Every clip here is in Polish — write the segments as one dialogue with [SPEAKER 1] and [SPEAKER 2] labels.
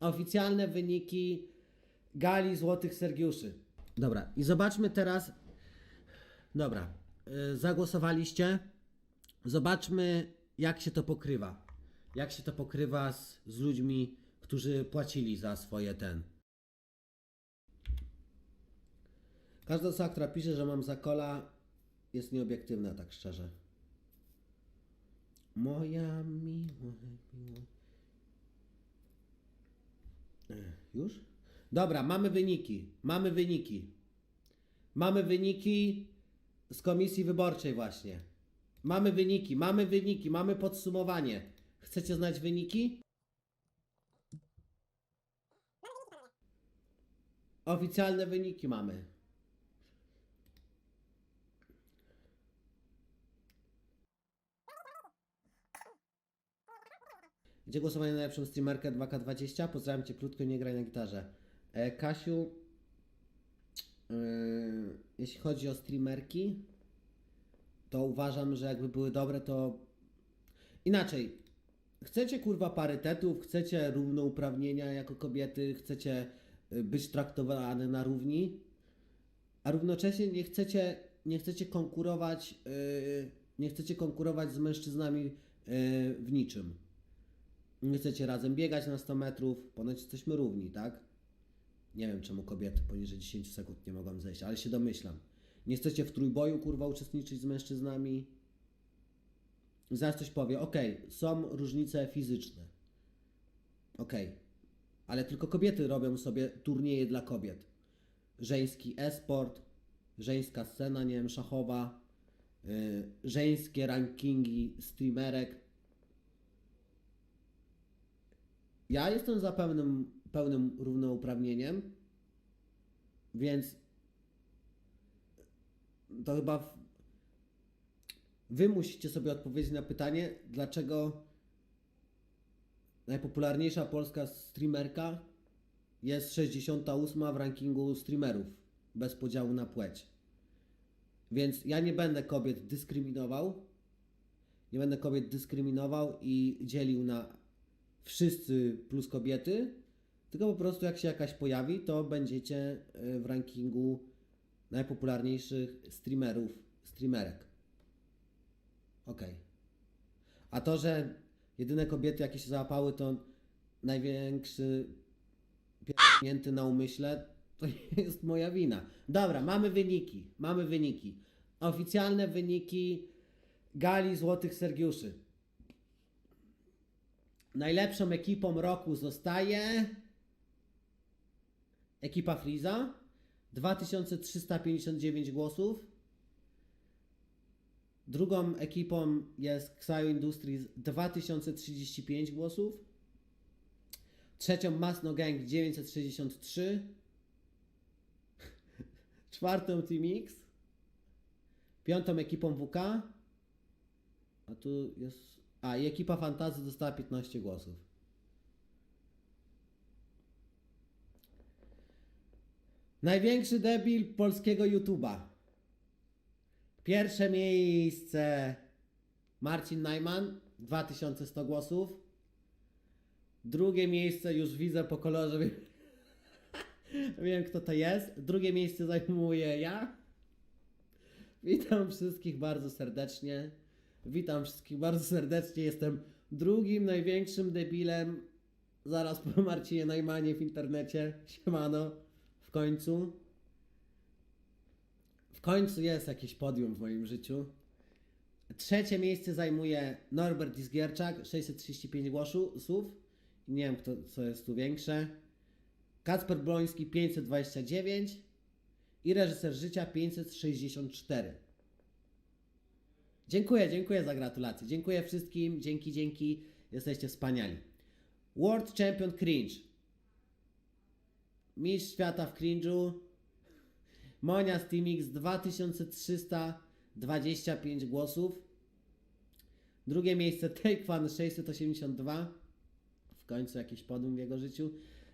[SPEAKER 1] oficjalne wyniki gali Złotych Sergiuszy. Dobra, i zobaczmy teraz. Dobra, y, zagłosowaliście. Zobaczmy, jak się to pokrywa. Jak się to pokrywa z, z ludźmi, którzy płacili za swoje ten. Każda osoba, która pisze, że mam zakola, jest nieobiektywna, tak szczerze. Moja miłość. miłość. Ech, Już? Dobra, mamy wyniki. Mamy wyniki. Mamy wyniki z komisji wyborczej właśnie. Mamy wyniki, mamy wyniki, mamy podsumowanie. Chcecie znać wyniki? Oficjalne wyniki mamy. Gdzie głosowanie na najlepszą streamerkę 2K20? Pozdrawiam cię krótko, nie graj na gitarze. E, Kasiu, yy, jeśli chodzi o streamerki, to uważam, że jakby były dobre, to inaczej. Chcecie kurwa parytetów, chcecie równouprawnienia jako kobiety, chcecie y, być traktowane na równi, a równocześnie nie chcecie, nie chcecie konkurować, yy, nie chcecie konkurować z mężczyznami yy, w niczym. Nie chcecie razem biegać na 100 metrów, ponoć jesteśmy równi, tak? Nie wiem czemu kobiety poniżej 10 sekund nie mogą zejść, ale się domyślam. Nie chcecie w trójboju kurwa uczestniczyć z mężczyznami. Zaraz ktoś powie, okej, są różnice fizyczne. Okej, ale tylko kobiety robią sobie turnieje dla kobiet. Żeński e-sport, żeńska scena, nie wiem, szachowa, yy, żeńskie rankingi streamerek. Ja jestem za pełnym, pełnym równouprawnieniem, więc to chyba w... wy musicie sobie odpowiedzieć na pytanie, dlaczego najpopularniejsza polska streamerka jest 68 w rankingu streamerów bez podziału na płeć. Więc ja nie będę kobiet dyskryminował. Nie będę kobiet dyskryminował i dzielił na wszyscy plus kobiety, tylko po prostu jak się jakaś pojawi, to będziecie y, w rankingu najpopularniejszych streamerów, streamerek. Okej. A to, że jedyne kobiety, jakie się załapały, to największy pierdolnięty na umyśle, to jest moja wina. Dobra, mamy wyniki. Mamy wyniki. Oficjalne wyniki gali Złotych Sergiuszy. Najlepszą ekipą roku zostaje ekipa Friza 2359 głosów. Drugą ekipą jest Xayo Industries 2035 głosów. Trzecią Masno Gang 963. Czwartą Team X. Piątą ekipą WK. A tu jest. A i ekipa Fantazy dostała 15 głosów. Największy debil polskiego YouTube'a. Pierwsze miejsce Marcin Najman, 2100 głosów. Drugie miejsce już widzę po kolorze. Wiem, wiem kto to jest. Drugie miejsce zajmuję ja. Witam wszystkich bardzo serdecznie. Witam wszystkich bardzo serdecznie. Jestem drugim największym debilem zaraz po Marcinie Najmanie w internecie. Siemano. W końcu. W końcu jest jakieś podium w moim życiu. Trzecie miejsce zajmuje Norbert Izgierczak, 635 głosów. Nie wiem, kto, co jest tu większe. Kacper Bloński, 529. I reżyser życia, 564. Dziękuję, dziękuję za gratulacje. Dziękuję wszystkim. Dzięki, dzięki. Jesteście wspaniali. World Champion Cringe. Mistrz świata w cringe'u. Monia Steamix 2325 głosów. Drugie miejsce Take One 682. W końcu jakieś podium w jego życiu.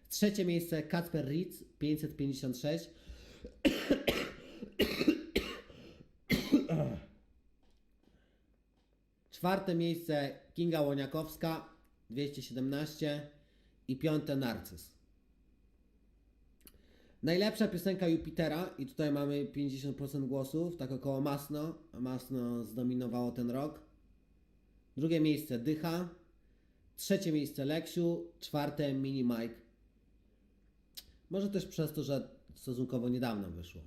[SPEAKER 1] Trzecie miejsce Kacper Ritz 556. Czwarte miejsce Kinga Łoniakowska 217. I piąte Narcyz. Najlepsza piosenka Jupitera i tutaj mamy 50% głosów, tak około Masno. Masno zdominowało ten rok. Drugie miejsce Dycha. Trzecie miejsce Leksiu. Czwarte Mini Mike. Może też przez to, że stosunkowo niedawno wyszło.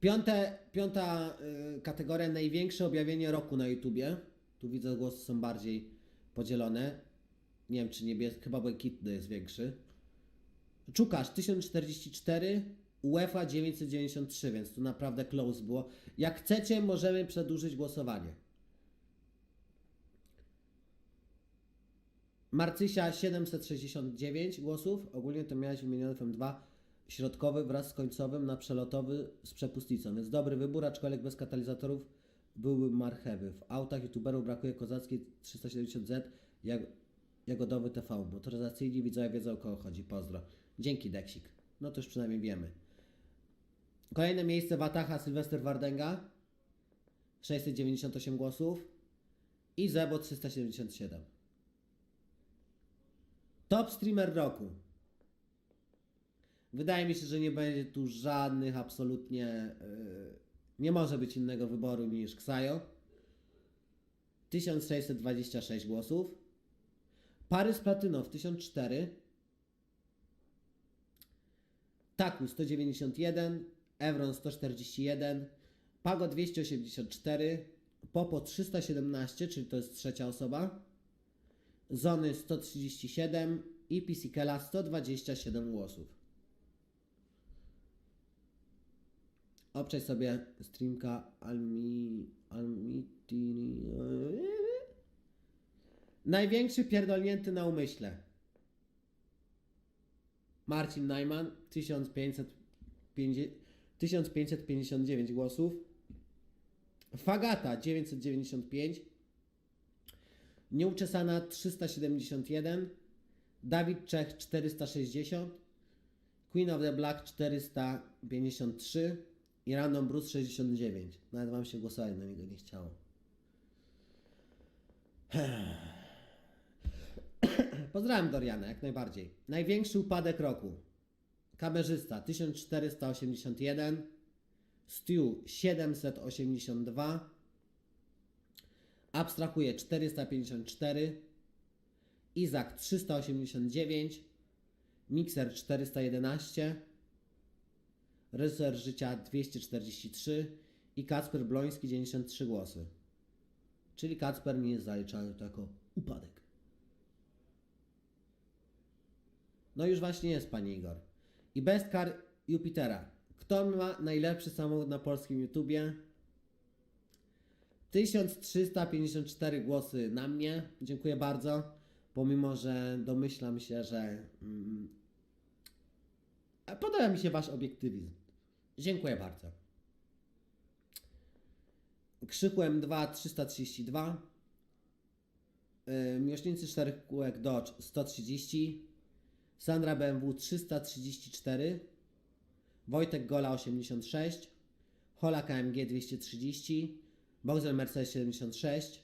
[SPEAKER 1] Piąte, piąta y, kategoria największe objawienie roku na YouTubie. Tu widzę głosy są bardziej podzielone. Nie wiem czy niebieski, chyba błękitny jest większy. Czukasz 1044, UEFA 993, więc tu naprawdę close było. Jak chcecie, możemy przedłużyć głosowanie. Marcysia 769 głosów. Ogólnie to miałeś wymieniony FM2 środkowy wraz z końcowym na przelotowy z przepustnicą, więc dobry wybór, aczkolwiek bez katalizatorów były marchewy. W autach youtuberów brakuje kozackiej 370Z, jak jagodowy TV. Motoryzacyjni widzowie wiedzą o kogo chodzi. Pozdro. Dzięki Deksik. No to już przynajmniej wiemy. Kolejne miejsce Wataha Sylwester Wardenga 698 głosów i Zebo 377. Top streamer roku. Wydaje mi się, że nie będzie tu żadnych absolutnie. Yy, nie może być innego wyboru niż Ksajo. 1626 głosów. Parys Platynow 1004. Taku 191. Evron 141. Pago 284. Popo 317, czyli to jest trzecia osoba. Zony 137 i Pisikela 127 głosów. Obczaj sobie streamka Almi... Almitini... Największy pierdolnięty na umyśle. Marcin Najman 1550 1559 głosów. Fagata 995. Nieuczesana 371. Dawid Czech 460. Queen of the Black 453. I Random Bruce 69. Nawet wam się głosować na niego nie chciało. Pozdrawiam Doriana, jak najbardziej. Największy upadek roku. Kamerzysta 1481. Stew 782. Abstrahuje 454. Izak 389. Mixer 411. Ryser życia 243 i Kacper Bloński 93 głosy. Czyli Kacper nie jest zaliczany to jako upadek. No już właśnie jest, panie Igor. I Best Car Jupitera. Kto ma najlepszy samochód na polskim YouTubie? 1354 głosy na mnie. Dziękuję bardzo. Pomimo, że domyślam się, że mm, a podoba mi się wasz obiektywizm. Dziękuję bardzo. Krzyku M2 332. Yy, Miłośnicy 4 kółek Dodge 130. Sandra BMW 334. Wojtek Gola 86. Hola KMG 230. Boxer Mercedes 76.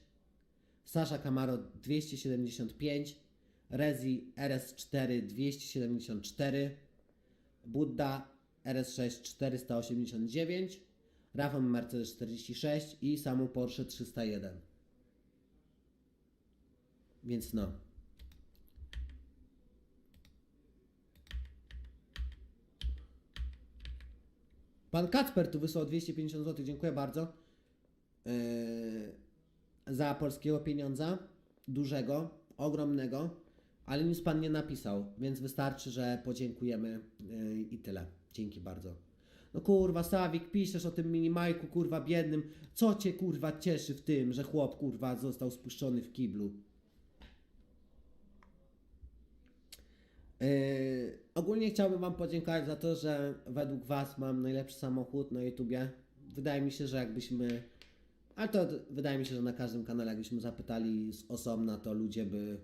[SPEAKER 1] Sasha Camaro 275. Rezi RS4 274. Budda RS6 489, Rafał Mercedes 46 i samo Porsche 301. Więc no. Pan Kacper tu wysłał 250 zł. Dziękuję bardzo. Yy, za polskiego pieniądza. Dużego, ogromnego. Ale nic pan nie napisał, więc wystarczy, że podziękujemy yy, i tyle. Dzięki bardzo. No kurwa, Sawik, piszesz o tym minimajku, kurwa, biednym. Co cię, kurwa, cieszy w tym, że chłop, kurwa, został spuszczony w kiblu? Yy, ogólnie chciałbym Wam podziękować za to, że według Was mam najlepszy samochód na YouTubie. Wydaje mi się, że jakbyśmy. Ale to wydaje mi się, że na każdym kanale, jakbyśmy zapytali z osobna, to ludzie by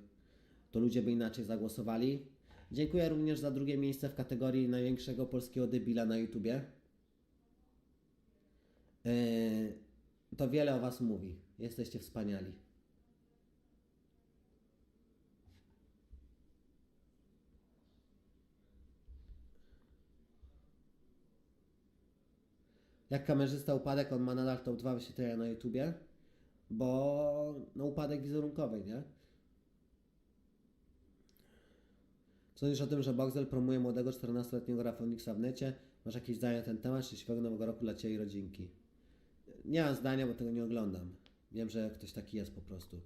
[SPEAKER 1] to ludzie by inaczej zagłosowali. Dziękuję również za drugie miejsce w kategorii największego polskiego debila na YouTubie. Yy, to wiele o Was mówi. Jesteście wspaniali. Jak kamerzysta upadek, on ma nadal top dwa wyświetlenia na YouTubie, bo no, upadek wizerunkowy, nie? Już o tym, że Boxel promuje młodego 14-letniego Rafoniksa w necie? Masz jakieś zdanie na ten temat? Szczęśliwego nowego roku dla Ciebie i rodzinki. Nie mam zdania, bo tego nie oglądam. Wiem, że ktoś taki jest po prostu.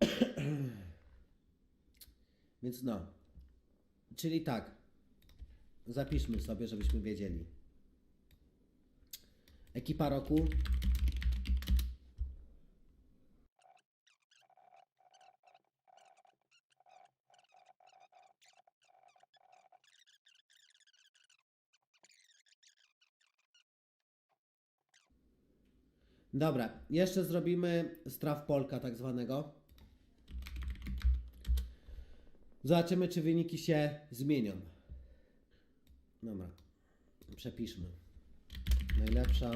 [SPEAKER 1] Więc no. Czyli tak. Zapiszmy sobie, żebyśmy wiedzieli. Ekipa roku. Dobra, jeszcze zrobimy straw Polka tak zwanego. Zobaczymy, czy wyniki się zmienią. Dobra, przepiszmy. Najlepsza.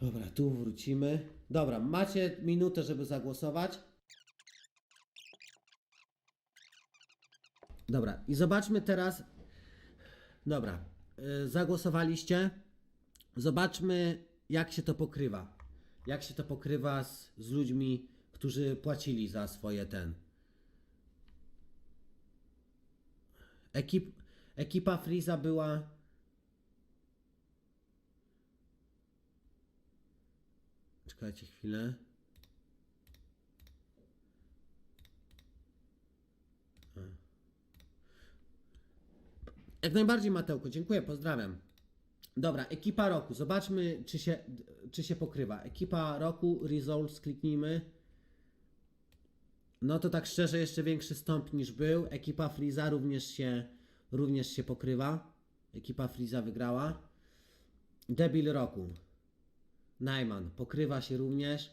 [SPEAKER 1] Dobra, tu wrócimy. Dobra, macie minutę, żeby zagłosować. Dobra, i zobaczmy teraz. Dobra, yy, zagłosowaliście. Zobaczmy, jak się to pokrywa. Jak się to pokrywa z, z ludźmi, którzy płacili za swoje ten. Ekip, ekipa Freeza była. Czekajcie chwilę. Jak najbardziej Matełko, dziękuję, pozdrawiam. Dobra, ekipa roku. Zobaczmy, czy się, czy się pokrywa. Ekipa roku, results, kliknijmy. No to tak szczerze, jeszcze większy stąp niż był. Ekipa Freeza również się, również się pokrywa. Ekipa Freeza wygrała. Debil roku. Najman pokrywa się również.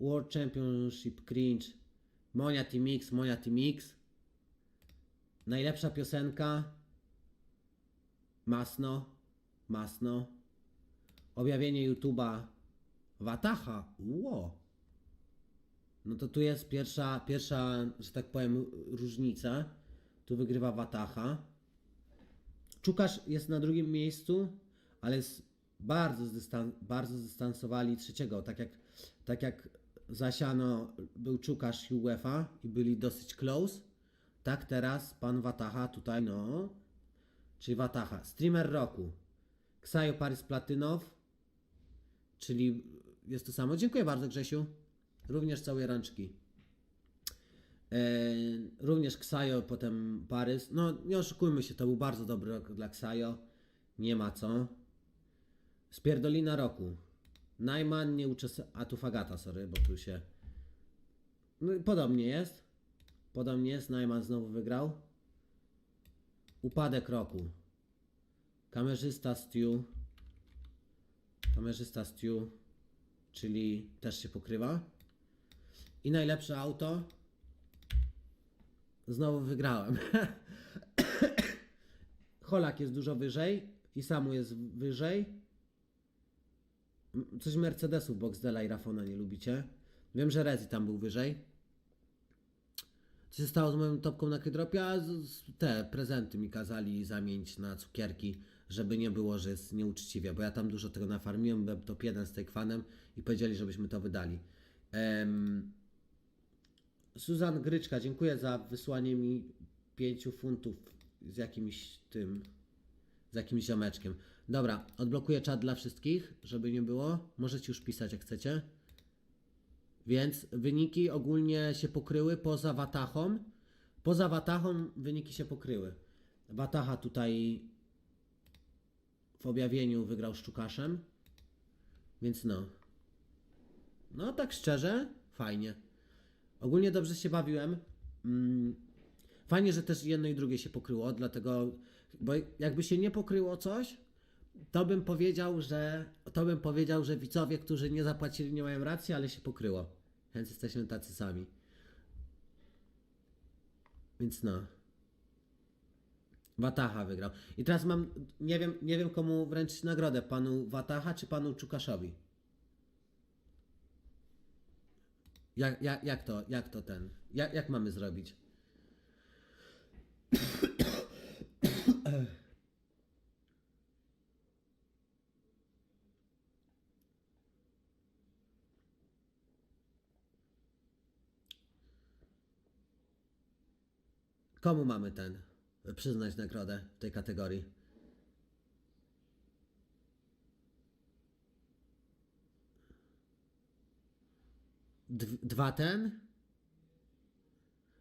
[SPEAKER 1] World Championship Cringe. Monia Team X, Monia Team X. Najlepsza piosenka. Masno. Masno. Objawienie YouTube'a Wataha. Ło. No to tu jest pierwsza, pierwsza, że tak powiem, różnica. Tu wygrywa Wataha. Czukasz jest na drugim miejscu, ale bardzo, zdystan- bardzo zdystansowali trzeciego. Tak jak, tak jak zasiano był Czukasz i UEFA i byli dosyć close, tak teraz pan Wataha tutaj, no, czyli Wataha. Streamer roku. Ksajo Paris Platynow, czyli jest to samo. Dziękuję bardzo Grzesiu. Również całe rączki. E, również Ksajo, potem Parys. No nie oszukujmy się, to był bardzo dobry rok dla Ksajo. Nie ma co. Spierdolina roku. Najman nie uczes... A tu Fagata, sorry, bo tu się... No podobnie jest. Podobnie jest. Najman znowu wygrał. Upadek roku. Kamerzysta Stew. Kamerzysta Stew, czyli też się pokrywa. I najlepsze auto. Znowu wygrałem. Holak jest dużo wyżej. Isamu jest wyżej. Coś Mercedesów, Boxdela i Rafona nie lubicie. Wiem, że Rezi tam był wyżej. Co się stało z moją topką na Kydropie? A z- z- te prezenty mi kazali zamienić na cukierki, żeby nie było, że jest nieuczciwie, bo ja tam dużo tego nafarmiłem, byłem top 1 z Taekwanem i powiedzieli, żebyśmy to wydali. Em, Suzan Gryczka, dziękuję za wysłanie mi 5 funtów z jakimś tym, z jakimś ziomeczkiem. Dobra, odblokuję czat dla wszystkich, żeby nie było. Możecie już pisać jak chcecie. Więc wyniki ogólnie się pokryły poza Watachą. Poza Watachą wyniki się pokryły. Watacha tutaj w objawieniu wygrał z Czukaszem. Więc no. No tak szczerze, fajnie. Ogólnie dobrze się bawiłem. Mm, Fajnie, że też jedno i drugie się pokryło, dlatego, bo jakby się nie pokryło coś, to bym powiedział, że to bym powiedział, że widzowie, którzy nie zapłacili, nie mają racji, ale się pokryło. Więc jesteśmy tacy sami. Więc no. Wataha wygrał. I teraz mam, nie wiem, nie wiem komu wręczyć nagrodę, panu Wataha czy panu Czukaszowi. Jak, jak, jak to, jak to ten, jak, jak mamy zrobić? Komu mamy ten? Przyznać nagrodę w tej kategorii? Dwa ten?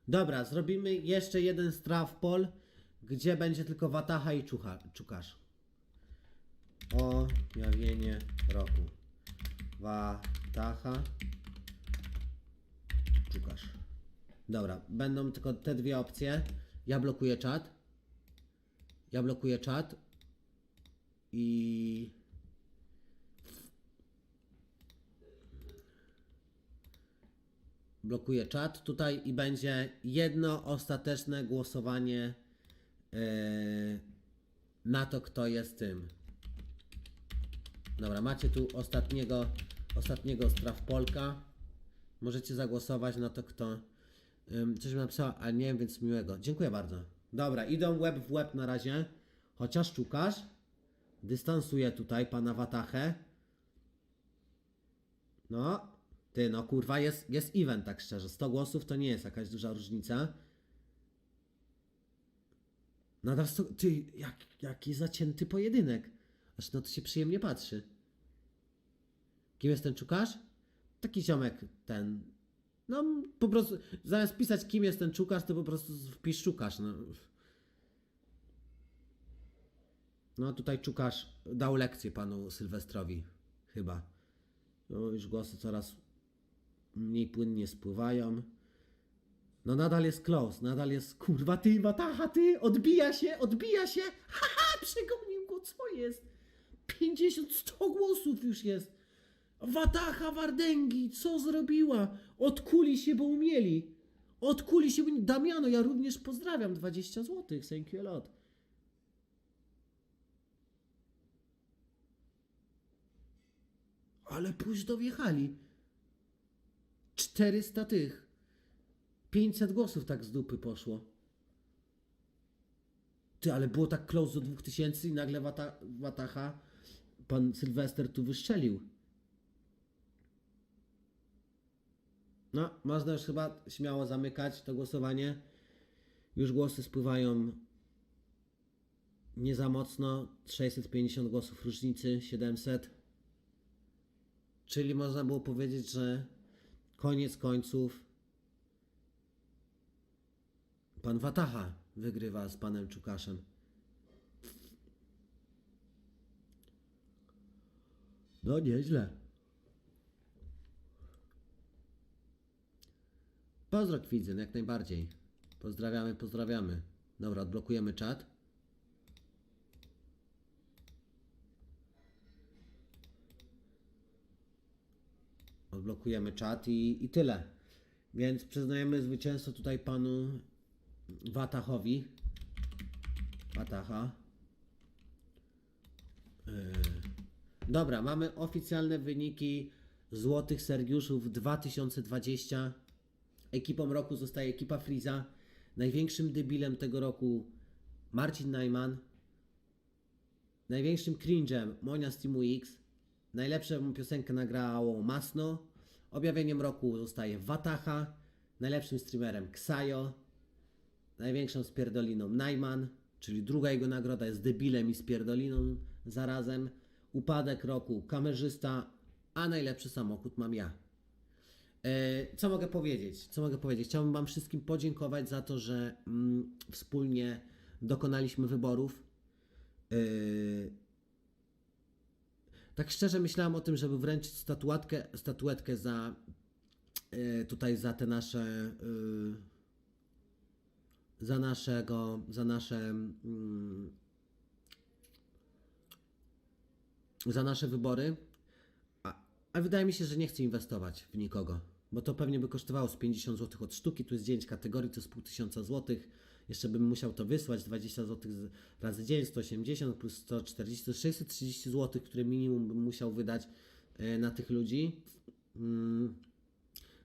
[SPEAKER 1] Dobra, zrobimy jeszcze jeden straw pol, gdzie będzie tylko Wataha i czucha, Czukasz. Objawienie roku. Wataha. Czukasz. Dobra, będą tylko te dwie opcje. Ja blokuję czat. Ja blokuję czat. I... Blokuję czat tutaj i będzie jedno ostateczne głosowanie yy, na to, kto jest tym. Dobra, macie tu ostatniego, ostatniego straw Polka. Możecie zagłosować na to, kto. Coś mi napisała, ale nie wiem, więc miłego. Dziękuję bardzo. Dobra, idą łeb w łeb na razie. Chociaż Czukasz dystansuje tutaj pana Watachę. No, ty, no kurwa, jest, jest event, tak szczerze. 100 głosów to nie jest jakaś duża różnica. Nadal 100, ty, jak, jaki zacięty pojedynek. Aż no to się przyjemnie patrzy. Kim jest ten Czukasz? Taki ziomek, ten. No, po prostu, zamiast pisać kim jest ten Czukasz, to po prostu wpisz Czukasz, no. No, tutaj Czukasz dał lekcję panu Sylwestrowi, chyba. No, już głosy coraz mniej płynnie spływają. No, nadal jest close, nadal jest, kurwa, ty, Wataha, ty, odbija się, odbija się, haha, przegonił go, co jest? 50, 100 głosów już jest. Wataha Wardęgi, co zrobiła? Odkuli się, bo umieli. Odkuli się, bo... Damiano, ja również pozdrawiam, 20 zł, thank you a lot. Ale późno wjechali. 400 tych. 500 głosów tak z dupy poszło. Ty, ale było tak close do 2000 i nagle Wata, Wataha, pan Sylwester tu wystrzelił. No, można już chyba śmiało zamykać to głosowanie. Już głosy spływają nie za mocno. 650 głosów różnicy, 700. Czyli można było powiedzieć, że koniec końców pan Wataha wygrywa z panem Czukaszem. No nieźle. Pozdro Kwidzyn, jak najbardziej. Pozdrawiamy, pozdrawiamy. Dobra, odblokujemy czat. Odblokujemy czat i, i tyle. Więc przyznajemy zwycięstwo tutaj panu Watachowi. Watacha. Yy. Dobra, mamy oficjalne wyniki Złotych Sergiuszów 2020. Ekipą roku zostaje ekipa Friza. Największym debilem tego roku Marcin Najman. Największym cringe'em Monia z Teamu X. Najlepszą piosenkę nagrało Masno. Objawieniem roku zostaje Wataha. Najlepszym streamerem Ksajo. Największą spierdoliną Najman, czyli druga jego nagroda jest debilem i spierdoliną zarazem. Upadek roku kamerzysta, a najlepszy samochód mam ja. E, Co mogę powiedzieć? Co mogę powiedzieć? Chciałbym Wam wszystkim podziękować za to, że mm, wspólnie dokonaliśmy wyborów. E, tak szczerze myślałem o tym, żeby wręczyć statuetkę, statuetkę za e, tutaj za te nasze e, za naszego, za nasze mm, za nasze wybory, a, a wydaje mi się, że nie chcę inwestować w nikogo, bo to pewnie by kosztowało z 50 zł od sztuki, tu jest 9 kategorii, to jest pół tysiąca złotych, jeszcze bym musiał to wysłać, 20 zł razy dzień, 180 plus 140, to jest 630 zł, które minimum bym musiał wydać e, na tych ludzi. Mm.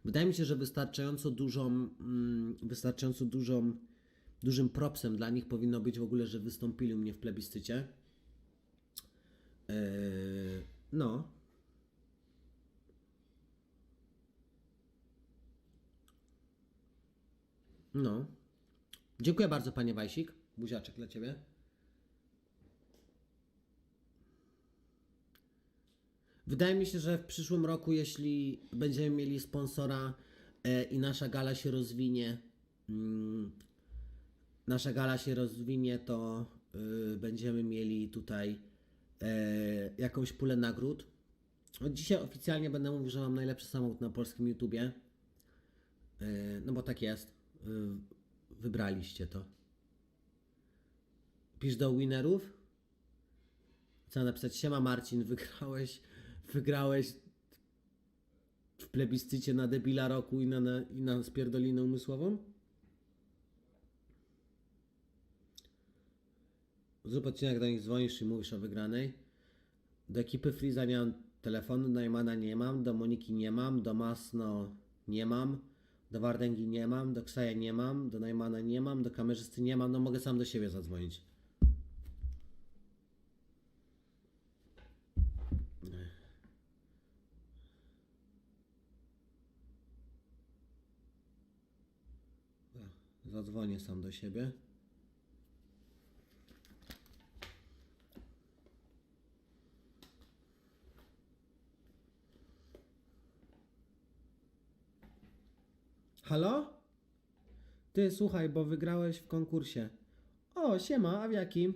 [SPEAKER 1] Wydaje mi się, że wystarczająco dużą, mm, wystarczająco dużą, dużym propsem dla nich powinno być w ogóle, że wystąpili u mnie w plebiscycie. Eee, no. No. Dziękuję bardzo, panie Wajsik. Buziaczek dla ciebie. Wydaje mi się, że w przyszłym roku, jeśli będziemy mieli sponsora e, i nasza gala się rozwinie, mm, nasza gala się rozwinie, to y, będziemy mieli tutaj e, jakąś pulę nagród. Od dzisiaj oficjalnie będę mówił, że mam najlepszy samochód na polskim YouTubie. E, no bo tak jest. Y, wybraliście to. Pisz do winerów. Co napisać? Siema Marcin, wygrałeś, wygrałeś w plebiscycie na debila roku i na, na, i na spierdolinę umysłową? Zrób odcinek do nich dzwonisz i mówisz o wygranej. Do ekipy Freeza nie mam telefonu, do Neumana nie mam, do Moniki nie mam, do Masno nie mam, do Wardęgi nie mam, do Ksaja nie mam, do Neumana nie mam, do kamerzysty nie mam, no mogę sam do siebie zadzwonić. Zadzwonię sam do siebie. Halo? Ty, słuchaj, bo wygrałeś w konkursie. O, siema, a w jakim?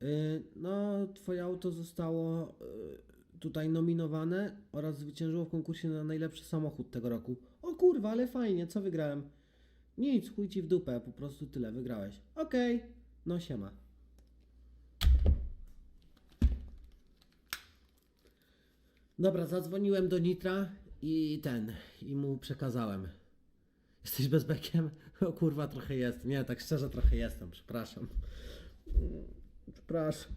[SPEAKER 1] Yy, no, twoje auto zostało yy, tutaj nominowane oraz zwyciężyło w konkursie na najlepszy samochód tego roku. O kurwa, ale fajnie, co wygrałem? Nic, chuj ci w dupę, po prostu tyle, wygrałeś. Okej, no siema. Dobra, zadzwoniłem do Nitra i ten, i mu przekazałem. Jesteś bezbekiem? O kurwa, trochę jest. Nie, tak szczerze trochę jestem, przepraszam. Przepraszam.